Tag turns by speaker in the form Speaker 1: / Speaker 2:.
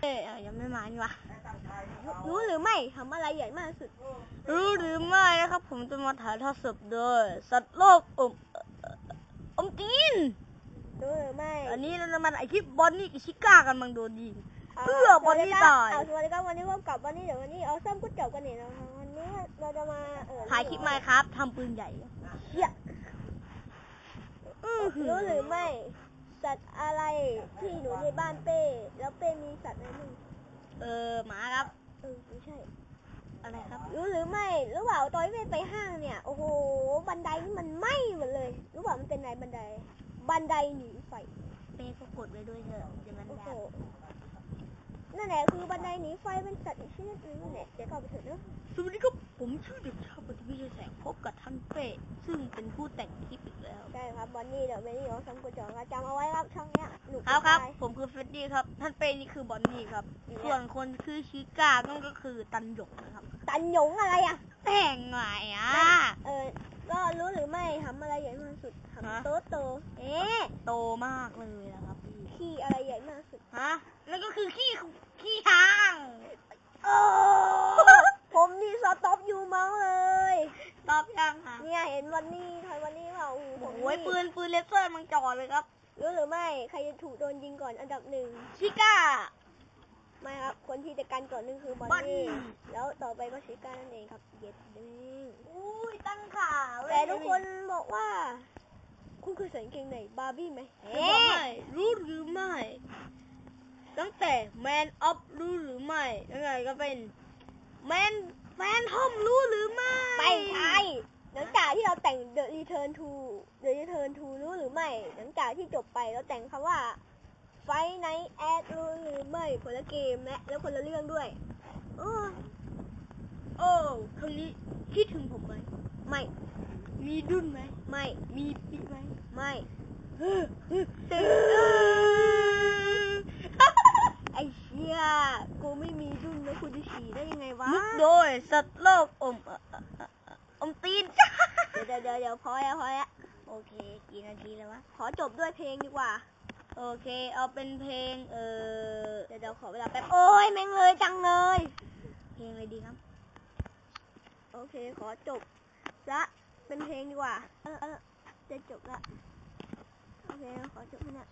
Speaker 1: เอ๊ะยังไม่มานี่วะ
Speaker 2: รู้หรือไม่ทำอะไรใหญ่มากที่สุด
Speaker 1: รู้หรือไม่นะครับ ผมจะมาถ่ายทอดสดโดยสัตว์โลกอมเอ่อเอ่ออมตีน
Speaker 2: รู้หรือไม่
Speaker 1: อันนี้เราจะมาไอคลิปบอนนี่กับชิก้ากำลังโดนยิงเพื่อบอนนี่ตาย
Speaker 2: เอาสวัสดีครับวันนี้พบกับวันนี้เดี๋ยววันนี้เอาซ้ำกุดจบกันนี่นะคะวันนี้เราจะมาเออ
Speaker 1: ถ่ายคลิปมาครับทำปืนใหญ่
Speaker 2: เหี้ย
Speaker 1: อื้อหือ
Speaker 2: รู้หรือไม่สัตว์อะไรที่อยู่ในบ้านเป้ แล้วเป้มีสัตว์อะไรบ้าง
Speaker 1: เออหมาครับ
Speaker 2: เออไม่ใช่
Speaker 1: อะไรครับ
Speaker 2: รู้หรือไม่รู้เปล่าตอนที่เป้ไปห้างเนี่ย โอ้โห บันไดนี่มันไหม้หมดเลย รู้เปล่ามันเป็นอะไรบันได บันไดหนีไฟ
Speaker 1: เป้ก็กดไว้ด้วยเถอะอย่างนั้น
Speaker 2: โอ้
Speaker 1: ได้
Speaker 2: โห นั่นแหละคือบันไดหนีไฟเป็นสัตว์อีกชนิดหนึงนั่นแหละเดี๋ยวเข้าไปเถอะเนอะ
Speaker 1: สวัสดีครับผมชื่อเด็กชายปฏิวิชัยแสงพบกับท่านเป้ซึ่งเป็นผู้แต่งคลิปอีกแล้ว
Speaker 2: ได้ครับวันนี้เดี๋ยวไม่ได้ยอซ้ำกุดจบครับจำเอาไว้ครับช่องเนี้ย หนุก
Speaker 1: ครับครับ
Speaker 2: จะตาย
Speaker 1: ผมคือเฟรดดี้ครับ ท่านเป้นี่คือบอนนี่ครับ
Speaker 2: เนี่ย
Speaker 1: ส่วนคนคือชิก้านั่นก็คือตันหยงนะครับ
Speaker 2: ตันหยงอะไรอะ
Speaker 1: แต่งไงอะ
Speaker 2: เออ ก็รู้หรือไม่ทำอะไรใหญ่มากที่สุด
Speaker 1: ฮะ
Speaker 2: ทำโตโตๆเอ๊ะ
Speaker 1: โตมากเลยนะครับพี่
Speaker 2: ขี้อะไรใหญ่มากที่สุด
Speaker 1: ฮะ นั่นก็คือขี้ขี้ทาง
Speaker 2: โอ้ผมนี่สต็อปอยู่เมาส์เลย
Speaker 1: ตอบยังค่ะ
Speaker 2: เนี่ยเห็นวันนี้ใครวันนี้เปล่าโอ้โหผม
Speaker 1: โอ้ยปืนปืนเลเซอร์มันจ่อเลยครับ
Speaker 2: รู้หรือไม่ใครจะถูกโดนยิงก่อนอันดับหนึ่ง
Speaker 1: ชิก้า
Speaker 2: ไม่ครับ คนที่จะกันก่อนนึงคือบอน
Speaker 1: บอนนี่
Speaker 2: นี่แล้วต่อไปก็ชิก้านั่นเองครับเย็ดเด้ง
Speaker 1: อุ้ยตั้งขาเว้ย
Speaker 2: แต่ทุกคนบอกว่า คุณเคยใส่กางเกงในบาร์บี้ไหม
Speaker 1: จะบอกให้รู้หรือไม่ ตั้งแต่ Man of รู้หรือไม่ยังไงก็เป็น Man Man ทอมรู้หรือไม่
Speaker 2: ไม่ใช่ แต่ง The Return to The Return to รู้หรือไม่ หลังจากที่จบไปเราแต่งคำว่า Fight Night at รู้หรือไม่คนละเกมและแล้วคนละเรื่องด้วยเออ
Speaker 1: โอ้ครั้งนี้คิดถึงผมไหม
Speaker 2: ไม่
Speaker 1: มีดุนไหม
Speaker 2: ไม่
Speaker 1: มีปีไหม
Speaker 2: ไม่
Speaker 1: เออ
Speaker 2: ไอ้เชี่ยกูไม่มีดุ้นแล้วกูจะฉี่ได้ยังไงวะ
Speaker 1: มุกโดยสัตว์โลกอมเอ่อเอ่อเอ่อเอ่ออมตีน
Speaker 2: เดี๋ยวเดี๋ยวเดี๋ยวพอแล้วพอแล้ว
Speaker 1: โอเค กี่นาทีแล้ววะ
Speaker 2: ขอจบด้วยเพลงดีกว่า
Speaker 1: โอเค เอาเป็นเพลง เออ
Speaker 2: เดี๋ยวเดี๋ยวขอเวลาแป๊บ โอ้ยแม่งเลยจังเลย
Speaker 1: เพลงอะไรดีครับ
Speaker 2: โอเค ขอจบละเป็นเพลงดีกว่า เออเออจะจบละ โอเค ขอจบแค่นี้